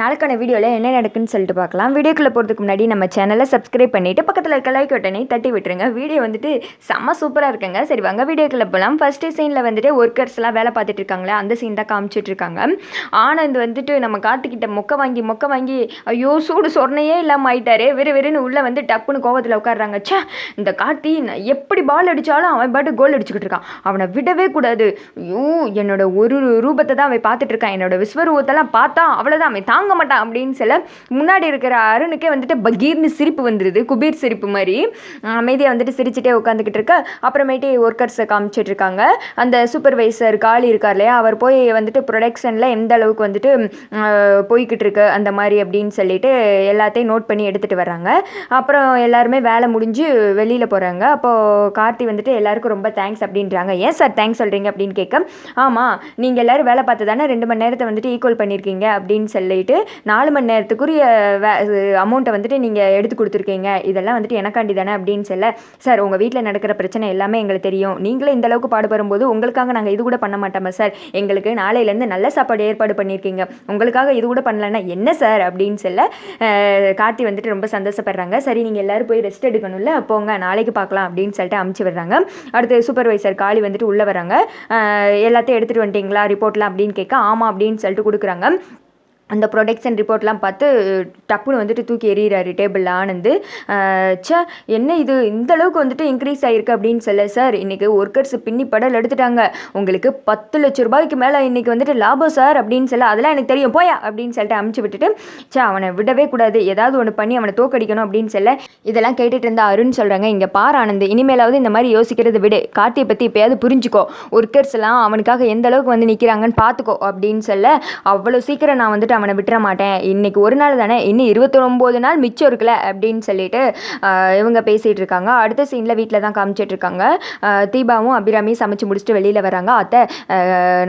நாளைக்கான வீடியோவில் என்ன நடக்குன்னு சொல்லிட்டு பார்க்கலாம். வீடியோக்குள்ளே போகிறதுக்கு முன்னாடி நம்ம சேனலை சப்ஸ்கிரைப் பண்ணிவிட்டு பக்கத்தில் இருக்க லைக் பட்டனை தட்டி விட்டுருங்க. வீடியோ வந்துட்டு செம்ம சூப்பராக இருக்குங்க. சரி வாங்க வீடியோக்குள்ளே போகலாம் ஃபஸ்ட்டு சீனில் வந்துட்டு ஒர்க்கர்ஸ்லாம் வேலை பார்த்துட்டு இருக்காங்களே அந்த சீன் தான் காமிச்சிட்டு இருக்காங்க. ஆனந்த் வந்துட்டு நம்ம காத்துக்கிட்ட மொக்க வாங்கி மொக்க வாங்கி ஐயோ சூடு சொன்னையே இல்லாமல் ஆயிட்டாரு வெறு வெறுன்னு உள்ளே வந்து டப்புன்னு கோவத்தில் உட்காடுறாங்க சே இந்த கார்த்தி நான் எப்படி பால் அடித்தாலும் அவன் பாட்டு கோல் அடிச்சுக்கிட்டு இருக்கான். அவனை விடவே கூடாது. ஐயோ என்னோட ஒரு ரூபத்தை தான் அவன் பார்த்துட்டு இருக்கான். என்னோட விஸ்வரூபத்தெல்லாம் பார்த்தா அவ்வளோதான் அவன் தாங்க மாட்டான் அப்படின்னு சொல்ல முன்னாடி இருக்கிற அருணுக்கே வந்துட்டு பகீர்னு சிரிப்பு வந்துடுது குபீர் சிரிப்பு மாதிரி. அமைதியாக வந்துட்டு சிரிச்சுட்டே உட்காந்துக்கிட்டு இருக்க. அப்புறமேட்டு ஒர்க்கர்ஸை காமிச்சிட்டு இருக்காங்க. அந்த சூப்பர்வைசர் காலி இருக்கார் இல்லையா அவர் போய் வந்துட்டு ப்ரொடக்ஷனில் எந்த அளவுக்கு வந்துட்டு போய்கிட்டு இருக்கு அந்த மாதிரி அப்படின்னு சொல்லிட்டு எல்லாத்தையும் நோட் பண்ணி எடுத்துகிட்டு வர்றாங்க. அப்புறம் எல்லாருமே வேலை முடிஞ்சு வெளியில் போகிறாங்க அப்போது கார்த்தி வந்துட்டு எல்லாருக்கும் ரொம்ப தேங்க்ஸ் அப்படின்றாங்க. ஏன் சார் தேங்க்ஸ் சொல்கிறீங்க அப்படின்னு கேட்க ஆமாம் நீங்கள் எல்லோரும் வேலை பார்த்து தானே ரெண்டு மணி நேரத்தை வந்துட்டு ஈக்குவல் பண்ணியிருக்கீங்க அப்படின்னு சொல்லிட்டு நாலு மணி நேரத்துக்குரிய அமௌண்ட்டை வந்துட்டு நீங்கள் எடுத்து கொடுத்துருக்கீங்க. இதெல்லாம் வந்துட்டு எனக்காண்டி தானே அப்படின்னு சொல்ல சார் உங்கள் வீட்டில் நடக்கிற பிரச்சனை எல்லாமே எங்களுக்கு தெரியும். நீங்களே இந்த அளவுக்கு பாடுபடும் போது உங்களுக்காக நாங்கள் இது கூட பண்ண மாட்டோமா சார்? எங்களுக்கு நாளையிலேருந்து நல்ல சாப்பாடு ஏற்பாடு பண்ணியிருக்கீங்க உங்களுக்காக இது கூட பண்ணலன்னா என்ன சார்? அப்படின்னு சொல்ல கார்த்தி வந்துட்டு ரொம்ப சந்தோஷப்படுறாங்க. சரி நீங்கள் எல்லோரும் போய் ரெஸ்ட் எடுக்கணும்ல போங்க நாளைக்கு பார்க்கலாம் அப்படின்னு சொல்லிட்டு அமுச்சு வர்றாங்க அடுத்து சூப்பர்வைசர் காளி வந்துட்டு உள்ளே வராங்க எல்லாத்தையும் எடுத்துகிட்டு வந்துட்டீங்களா? ரிப்போர்ட்லாம் அப்படின்னு கேட்க ஆமாம் அப்படின்னு சொல்லிட்டு கொடுக்குறாங்க. அந்த ப்ரொடக்ஷன் ரிப்போர்ட்லாம் பார்த்து டப்புன்னு வந்துட்டு தூக்கி எறிகிறாரு டேபிளில் ஆனந்து சே ச்சே என்ன இது? இந்த அளவுக்கு வந்துட்டு இன்க்ரீஸ் ஆகிருக்கு அப்படின்னு சொல்ல சார் இன்றைக்கி ஒர்க்கர்ஸ் பின்னி படல் எடுத்துட்டாங்க. உங்களுக்கு பத்து லட்ச ரூபாய்க்கு மேலே இன்றைக்கி வந்துட்டு லாபம் சார் அப்படின்னு சொல்ல அதெல்லாம் எனக்கு தெரியும் போயா அப்படின்னு சொல்லிட்டு அமுச்சு விட்டுட்டு ச்சே அவனை விடவே கூடாது. ஏதாவது ஒன்று பண்ணி அவனை தோக்கடிக்கணும் அப்படின்னு சொல்ல இதெல்லாம் கேட்டுட்டு இருந்தா அருண் சொல்கிறாங்க இங்கே பார் ஆனந்த் இனிமேலாவது இந்த மாதிரி யோசிக்கிறது விடு. கார்த்தியை பற்றி இப்போயாவது புரிஞ்சுக்கோ. ஒர்க்கர்ஸ் எல்லாம் அவனுக்காக எந்த அளவுக்கு வந்து நிற்கிறாங்கன்னு பார்த்துக்கோ அப்படின்னு சொல்ல அவ்வளோ சீக்கிரம் நான் வந்துட்டு அவனை விட்டுற மாட்டேன் இன்னைக்கு ஒரு நாள் தானே இன்னும் இருபத்தொம்போது நாள் மிச்சம் இருக்குல்ல அப்படின்னு சொல்லிட்டு இவங்க பேசிகிட்டு இருக்காங்க. அடுத்த சீனில் வீட்டில் தான் காமிச்சிட்டு இருக்காங்க. தீபாவும் அபிராமியும் சமைச்சு முடிச்சுட்டு வெளியில் வராங்க அத்தை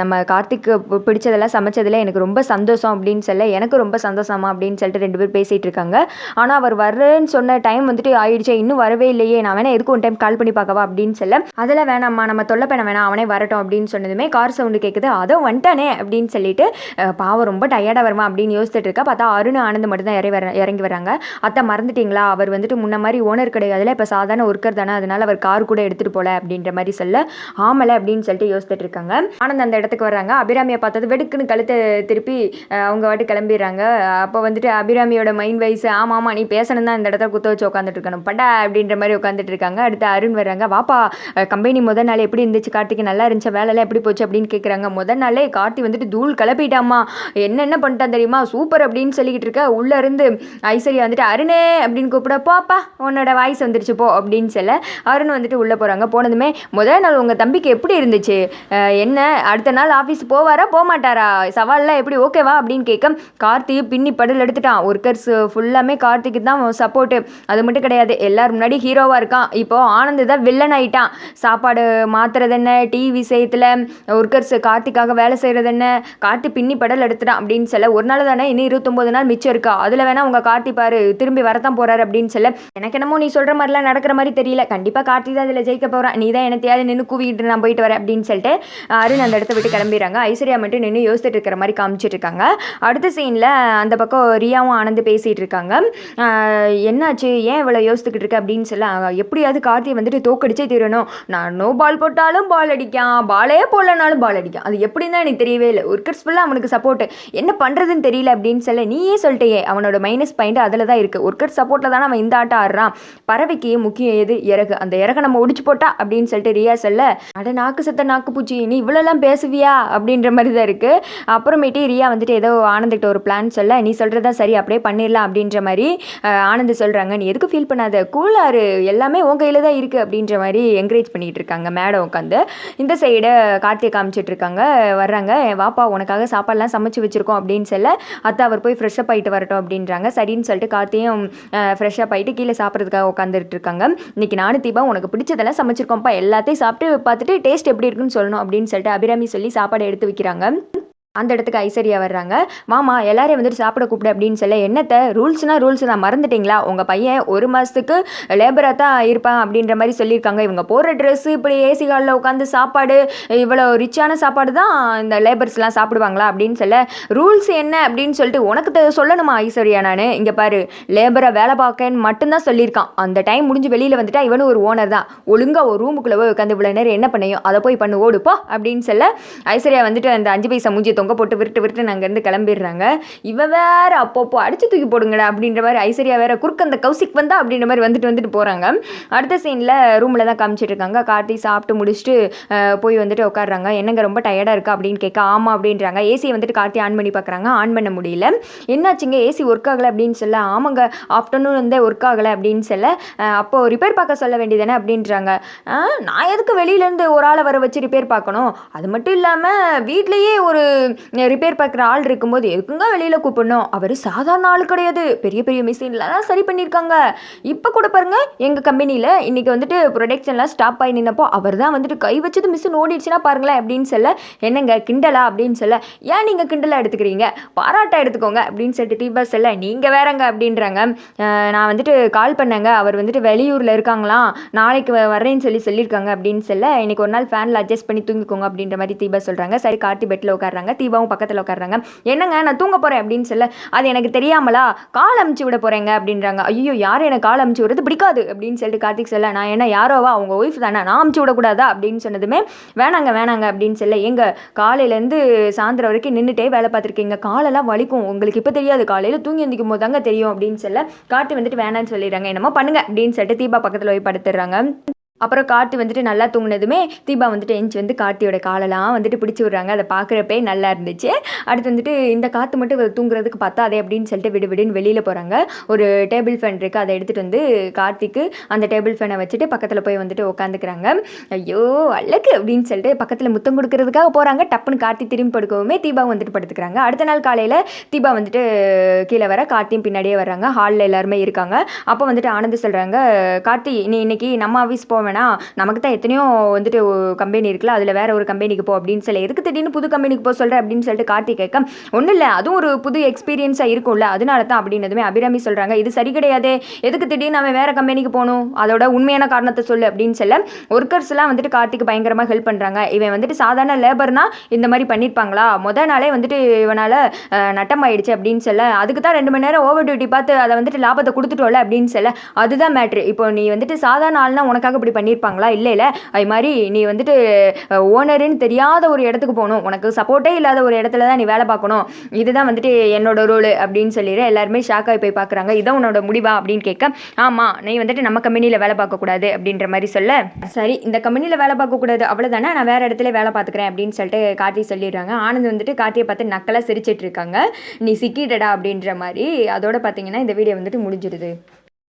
நம்ம கார்த்திக்கு பிடிச்சதெல்லாம் சமைச்சதில் எனக்கு ரொம்ப சந்தோஷம் அப்படின்னு சொல்ல எனக்கு ரொம்ப சந்தோஷமா அப்படின்னு சொல்லிட்டு ரெண்டு பேர் பேசிகிட்டு இருக்காங்க. ஆனால் அவர் வர்றேன்னு சொன்ன டைம் வந்துட்டு ஆயிடுச்சே. இன்னும் வரவே இல்லையே. நான் வேணா எதுக்கு ஒன் டைம் கால் பண்ணி பார்க்கவா அப்படின்னு சொல்ல அதெல்லாம் வேணாம்மா. நம்ம தொல்லை பண்ண வேணாம். அவனே வரட்டும் அப்படின்னு சொன்னதுமே கார் சவுண்டு கேட்குது அதை வந்துட்டானே அப்படின்னு சொல்லிட்டு பாவம் ரொம்ப டயர்டாக வருமா அப்படின்னு யோசிச்சுட்டு இருக்கா. பார்த்தா அருண் ஆனந்த் மட்டும் தான் இறங்கி வர இறங்கி வராங்க. அத்தை மறந்துட்டீங்களா? அவர் வந்துட்டு முன்ன மாதிரி ஓனர் கிடையாதுல. இப்போ சாதாரண ஒர்க்கர் தானே அதனால அவர் கார் கூட எடுத்துகிட்டு போல அப்படின்ற மாதிரி சொல்ல ஆமலை அப்படின்னு சொல்லிட்டு யோசிச்சுட்டு இருக்காங்க. ஆனந்த் அந்த இடத்துக்கு வர்றாங்க. அபிராமியை பார்த்தது வெடுக்குன்னு கழுத்தை திருப்பி அவங்க வாட்டு கிளம்பிடுறாங்க. அப்போ வந்துட்டு அபிராமியோட மைண்ட் வைஸ் ஆமாம் ஆமாம் நீ பேசணும் தான் இந்த இடத்துல குத்த வச்சு உட்காந்துட்டு இருக்கணும். படா அப்படின்ற மாதிரி உட்காந்துட்டு இருக்காங்க. அடுத்து அருண் வர்றாங்க. வாப்பா கம்பெனி முதல் நாள் எப்படி இருந்துச்சு? கார்த்திக்கு நல்லா இருந்துச்சு? வேலைலாம் எப்படி போச்சு? அப்படின்னு கேட்குறாங்க முதல் நாளே கார்த்தி வந்துட்டு தூள் கிளப்பிட்டாமா என்னென்ன பண்ணிட்டா பண்ணிட்டான் தெரியுமா? சூப்பர் அப்படின்னு சொல்லிக்கிட்டு இருக்க உள்ள இருந்து ஐஸ்வர்யா வந்துட்டு அருணே அப்படின்னு கூப்பிட போப்பா உன்னோட வாய்ஸ் வந்துருச்சு போ அப்படின்னு சொல்ல அருண் வந்துட்டு உள்ளே போகிறாங்க போனதுமே முதல் நாள் உங்கள் தம்பிக்கு எப்படி இருந்துச்சு? என்ன? அடுத்த நாள் ஆஃபீஸ் போவாரா போக மாட்டாரா சவால்லாம் எப்படி ஓகேவா அப்படின்னு கேட்க கார்த்தி பின்னி படல் எடுத்துட்டான். ஒர்க்கர்ஸ் ஃபுல்லாமே கார்த்திக்கு தான் சப்போர்ட்டு அது மட்டும் கிடையாது எல்லாரும் முன்னாடி ஹீரோவாக இருக்கான். இப்போ ஆனந்த் தான் வில்லன் ஆயிட்டான். சாப்பாடு மாத்துறது என்ன? டிவி விஷயத்தில் ஒர்க்கர்ஸ் கார்த்திக்காக வேலை செய்கிறது என்ன? கார்த்தி பின்னி படல் எடுத்துட்டான் அப்படின்னு சொல்ல ஒரு நாள் தானே இன்னும் இருபத்தொம்போது நாள் மிச்சம் இருக்கா? அதில் வேணா உங்கள் கார்த்தி பாரு திரும்பி வரத்தான் போகிறாரு அப்படின்னு சொல்ல எனக்கு என்னமோ நீ சொல்கிற மாதிரிலாம் நடக்கிற மாதிரி தெரியல. கண்டிப்பாக கார்த்தி தான் அதில் ஜெயிக்க போகிறான் நீ தான் என்னத்தையாவது நின்று கூவிட்டு நான் போயிட்டு வரேன் அப்படின்னு சொல்லிட்டு அருண் அந்த இடத்த விட்டு கிளம்பிடுறாங்க. ஐஸ்வர்யா மட்டும் நின்று யோசிச்சுட்டு இருக்கிற மாதிரி காமிச்சிட்டு இருக்காங்க. அடுத்த சீனில் அந்த பக்கம் ரியாவும் ஆனந்து பேசிகிட்டு இருக்காங்க. என்னாச்சு? ஏன் இவ்வளோ யோசித்துக்கிட்டு இருக்க அப்படின்னு சொல்ல எப்படியாவது கார்த்தியை வந்துட்டு தோக்கடிச்சே தீரணும். நான் நோ பால் போட்டாலும் பால் அடிக்கான். பாலே போடலனாலும் பால் அடிக்கான். அது எப்படின்னு எனக்கு தெரியவே இல்லை. ஒர்க்கர்ஸ் ஃபுல்லாக அவனுக்கு சப்போர்ட் என்ன பண்ணுறது பண்ணுறதுன்னு தெரியல அப்படின்னு சொல்ல நீயே சொல்லிட்டேயே அவனோட மைனஸ் பாயிண்ட் அதில் தான் இருக்குது ஒர்க்கர் சப்போர்ட்டில் தான் அவன் இந்த ஆட்டம் ஆடுறான். பறவைக்கு முக்கியம் எது? இறகு. அந்த இறகை நம்ம ஒடிச்சு போட்டா அப்படின்னு சொல்லிட்டு ரியா சொல்ல அட நாக்கு சத்த நாக்கு பூச்சி நீ இவ்வளோலாம் பேசுவியா? அப்படின்ற மாதிரி தான் இருக்குது அப்புறமேட்டு ரியா வந்துட்டு ஏதோ ஆனந்துக்கிட்ட ஒரு பிளான் சொல்ல நீ சொல்கிறதா சரி அப்படியே பண்ணிடலாம் அப்படின்ற மாதிரி ஆனந்த் சொல்கிறாங்க நீ எதுக்கு ஃபீல் பண்ணாத? கூலாரு எல்லாமே உன் கையில் தான் இருக்குது அப்படின்ற மாதிரி என்கரேஜ் பண்ணிகிட்டு இருக்காங்க. மேடம் உட்காந்து இந்த சைடு கார்த்திகை காமிச்சிட்ருக்காங்க வர்றாங்க. வாப்பா உனக்காக சாப்பாடுலாம் சமைச்சு வச்சுருக்கோம் அப்படின்னு சொல்லி அத்தை அவர் போய் ஃப்ரெஷ்ஷப் ஆகிட்டு வரட்டும் அப்படின்றாங்க. சரின்னு சொல்லிட்டு கார்த்தியும் ஃப்ரெஷ்ஷப் ஆகிட்டு கீழே சாப்பிட்றதுக்காக உட்காந்துட்டு இருக்காங்க. இன்னைக்கு நானும் தீபா உனக்கு பிடிச்சதெல்லாம் சமைச்சிருக்கோம்ப்பா. எல்லாத்தையும் சாப்பிட்டு பார்த்துட்டு டேஸ்ட் எப்படி இருக்குன்னு சொல்லணும் அப்படின்னு சொல்லிட்டு அபிராமி சொல்லி சாப்பாடு எடுத்து வைக்கிறாங்க. அந்த இடத்துக்கு ஐஸ்வர்யா வர்றாங்க. மாமா எல்லாரையும் வந்துட்டு சாப்பிட கூப்பிடு அப்படின்னு சொல்ல என்னத்தை? ரூல்ஸ்னால் ரூல்ஸ் தான். மறந்துட்டீங்களா? உங்கள் பையன் ஒரு மாதத்துக்கு லேபராக தான் இருப்பான் அப்படின்ற மாதிரி சொல்லியிருக்காங்க. இவங்க போடுற ட்ரெஸ்ஸு இப்படி ஏசி ஹாலில் உட்காந்து சாப்பாடு இவ்வளோ ரிச்சான சாப்பாடு தான் இந்த லேபர்ஸ்லாம் சாப்பிடுவாங்களா அப்படின்னு சொல்ல ரூல்ஸ் என்ன? அப்படின்னு சொல்லிட்டு உனக்கு தெ- சொல்லணுமா ஐஸ்வர்யா நான்? இங்கே பாரு லேபரை வேலை பார்க்கன்னு மட்டும்தான் சொல்லியிருக்கான். அந்த டைம் முடிஞ்சு வெளியில் வந்துட்டா இவனும் ஒரு ஓனர் தான். ஒழுங்காக ஒரு ரூமுக்குள்ளே போய் உட்காந்து இவ்வளோ நேரம் என்ன பண்ணையும்? அதை போய் பண்ணு ஓடுப்போ அப்படின்னு சொல்ல ஐஸ்வர்யா வந்துட்டு அந்த அஞ்சு பைசா மூஞ்சியை தொங்க போட்டு விருட்டு விருட்டு அங்கேருந்து கிளம்பிடுறாங்க. இவ வேற அப்பப்போ அடிச்சு தூக்கி போடுங்கடா அப்படின்ற மாதிரி ஐஸ்வர்யா வேற குறுக்க அந்த கௌசிக் வந்தா அப்படின்ற மாதிரி வந்துட்டு வந்துட்டு போகிறாங்க அடுத்த சீனில் ரூமில் தான் காமிச்சிட்டு இருக்காங்க. கார்த்தி சாப்பிட்டு முடிச்சுட்டு போய் வந்துட்டு உட்காடுறாங்க என்னங்க ரொம்ப டயர்டாக இருக்கா அப்படின்னு கேட்க ஆமாம் அப்படின்றாங்க. ஏசியை வந்துட்டு கார்த்தி ஆன் பண்ணி பார்க்குறாங்க ஆன் பண்ண முடியல. என்னாச்சுங்க? ஏசி ஒர்க் ஆகலை அப்படின்னு சொல்ல ஆமாங்க ஆஃப்டர்நூன் வந்து ஒர்க் ஆகலை அப்படின்னு சொல்ல அப்போ ரிப்பேர் பார்க்க சொல்ல வேண்டியதானே அப்படின்றாங்க. நான் எதுக்கு வெளியிலேருந்து ஒரு ஆளை வர வச்சு ரிப்பேர் பார்க்கணும்? அது மட்டும் இல்லாமல் வீட்லேயே ஒரு ரிப்பேர் பார்க்குற ஆள் இருக்கும்போது எதுக்குங்க வெளியில் கூப்பிடணும்? அவர் சாதாரண ஆள் கிடையாது. பெரிய பெரிய மிஷின்லாம் சரி பண்ணியிருக்காங்க. இப்போ கூட பாருங்க எங்கள் கம்பெனியில் இன்றைக்கி வந்துட்டு ப்ரொடக்ஷன்லாம் ஸ்டாப் ஆகி நின்னப்போ அவர் தான் வந்துட்டு கை வச்சது மிஷின் ஓடிடுச்சுன்னா பாருங்களேன் அப்படின்னு சொல்ல என்னங்க கிண்டலா? அப்படின்னு சொல்ல ஏன் நீங்கள் கிண்டலாக எடுத்துக்கிறீங்க? பாராட்டா எடுத்துக்கோங்க அப்படின்னு சொல்லிட்டு தீபா சொல்ல நீங்கள் வேறங்க அப்படின்றாங்க. நான் வந்துட்டு கால் பண்ணேங்க. அவர் வந்துட்டு வெளியூரில் இருக்காங்களாம். நாளைக்கு வ- வர்றேன்னு சொல்லி சொல்லியிருக்காங்க அப்படின்னு சொல்ல இன்னைக்கு ஒரு நாள் ஃபேனில் அட்ஜஸ்ட் பண்ணி தூங்கிக்கோங்க அப்படின்ற மாதிரி தீபா சொல்கிறாங்க சரி கார்த்தி பெட்டில் உட்காடுறாங்க தீபாவும் பக்கத்தில் உட்காடுறாங்க என்னங்க நான் தூங்க போகிறேன் அப்படின்னு சொல்ல அது எனக்கு தெரியாமலா? கால் அமுச்சு விட போகிறேங்க அப்படின்றாங்க. ஐயோ யார் எனக்கு கால் அமுச்சு விடுறது? பிடிக்காது அப்படின்னு சொல்லிட்டு கார்த்திக் சொல்ல நான் என்ன யாரோவா? அவங்க ஒய்ஃப் தானே? நான் அமுச்சு விடக்கூடாதா அப்படின்னு சொன்னதுமே வேணாங்க வேணாங்க அப்படின்னு சொல்ல எங்கள் காலையிலேருந்து சாயந்தரம் வரைக்கும் நின்றுட்டே வேலை பார்த்துருக்கீங்க காலெல்லாம் வலிக்கும். உங்களுக்கு இப்போ தெரியாது. காலையில் தூங்கி எந்திக்கும் போது தாங்க தெரியும் அப்படின்னு சொல்ல கார்த்தி வந்துட்டு வேணான்னு சொல்லிடுறாங்க. என்னமோ பண்ணுங்க அப்படின்னு சொல்லிட்டு தீபா பக்கத்தில் போய் படுத்துடுறாங்க. அப்புறம் கார்த்தி வந்துட்டு நல்லா தூங்கினதுமே தீபா வந்துட்டு எஞ்சி வந்து கார்த்தியோட காலெல்லாம் வந்துட்டு பிடிச்சி விட்றாங்க. அதை பார்க்குறப்பே நல்லா இருந்துச்சு. அடுத்து வந்துட்டு இந்த காற்று மட்டும் தூங்குறதுக்கு பார்த்தா அதே அப்படின்னு சொல்லிட்டு விடு விடுன்னு வெளியில் போகிறாங்க ஒரு டேபிள் ஃபேன் இருக்குது அதை எடுத்துகிட்டு வந்து கார்த்திக்கு அந்த டேபிள் ஃபேனை வச்சுட்டு பக்கத்தில் போய் வந்துட்டு உட்காந்துக்கிறாங்க ஐயோ அழகு அப்படின்னு சொல்லிட்டு பக்கத்தில் முத்தம் கொடுக்கறதுக்காக போகிறாங்க டப்புன்னு கார்த்தி திரும்பி படுக்கவுமே தீபா வந்துட்டு படுத்துக்கிறாங்க. அடுத்த நாள் காலையில் தீபா வந்துட்டு கீழே வர கார்த்தியும் பின்னாடியே வர்றாங்க. ஹாலில் எல்லாருமே இருக்காங்க. அப்போ வந்துட்டு ஆனந்து சொல்கிறாங்க கார்த்தி நீ இன்னைக்கு நம்ம ஆஃபீஸ் போக வேணாம் நமக்கு தான் எத்தனையோ வந்துட்டு கம்பெனி இருக்குல்ல அதில் வேற ஒரு கம்பெனிக்கு போ அப்படின்னு சொல்லி எதுக்கு திடீர்னு புது கம்பெனிக்கு போக சொல்கிற அப்படின்னு சொல்லிட்டு கார்த்திக் கேட்க ஒன்றும் இல்லை அதுவும் ஒரு புது எக்ஸ்பீரியன்ஸாக இருக்கும்ல அதனால தான் அப்படின்னதுமே அபிராமி சொல்கிறாங்க இது சரி கிடையாது எதுக்கு திடீர்னு அவன் வேற கம்பெனிக்கு போகணும்? அதோட உண்மையான காரணத்தை சொல்லு அப்படின்னு சொல்ல ஒர்க்கர்ஸ்லாம் வந்துட்டு கார்த்திக் பயங்கரமாக ஹெல்ப் பண்ணுறாங்க இவன் வந்துட்டு சாதாரண லேபர்னா இந்த மாதிரி பண்ணியிருப்பாங்களா மொதல் நாளே வந்துட்டு இவனால் நட்டம் ஆயிடுச்சு அப்படின்னு சொல்ல அதுக்கு தான் ரெண்டு மணி நேரம் ஓவர் டியூட்டி பார்த்து அதை வந்துட்டு லாபத்தை கொடுத்துட்டோல அப்படின்னு சொல்ல அதுதான் மேட்ரு இப்போ நீ வந்துட்டு சாதாரண ஆள்னா உனக்காக இப்படி பண்ணியிருப்பாங்களா இல்லை இல்லை. அது மாதிரி நீ வந்துட்டு ஓனருன்னு தெரியாத ஒரு இடத்துக்கு போகணும். உனக்கு சப்போர்ட்டே இல்லாத ஒரு இடத்துல தான் நீ வேலை பார்க்கணும். இதுதான் வந்துட்டு என்னோட ரோல் அப்படின்னு சொல்லிடு. எல்லாருமே ஷாக் ஆகி போய் பார்க்குறாங்க. இதான் உன்னோட முடிவா அப்படின்னு கேட்க ஆமாம் நீ வந்துட்டு நம்ம கம்பெனியில் வேலை பார்க்கக்கூடாது அப்படின்ற மாதிரி சொல்ல. சரி இந்த கம்பெனியில் வேலை பார்க்கக்கூடாது அவ்வளோதானே நான் வேறு இடத்துல வேலை பார்த்துக்கிறேன் அப்படின்னு சொல்லிட்டு கார்த்தி சொல்லிடுறாங்க. ஆனந்த் வந்துட்டு கார்த்தியை பார்த்து நக்கலாக சிரிச்சிட்டு இருக்காங்க. நீ சிக்கிட்டடா அப்படின்ற மாதிரி அதோட பார்த்தீங்கன்னா இந்த வீடியோ வந்துட்டு முடிஞ்சிடுது.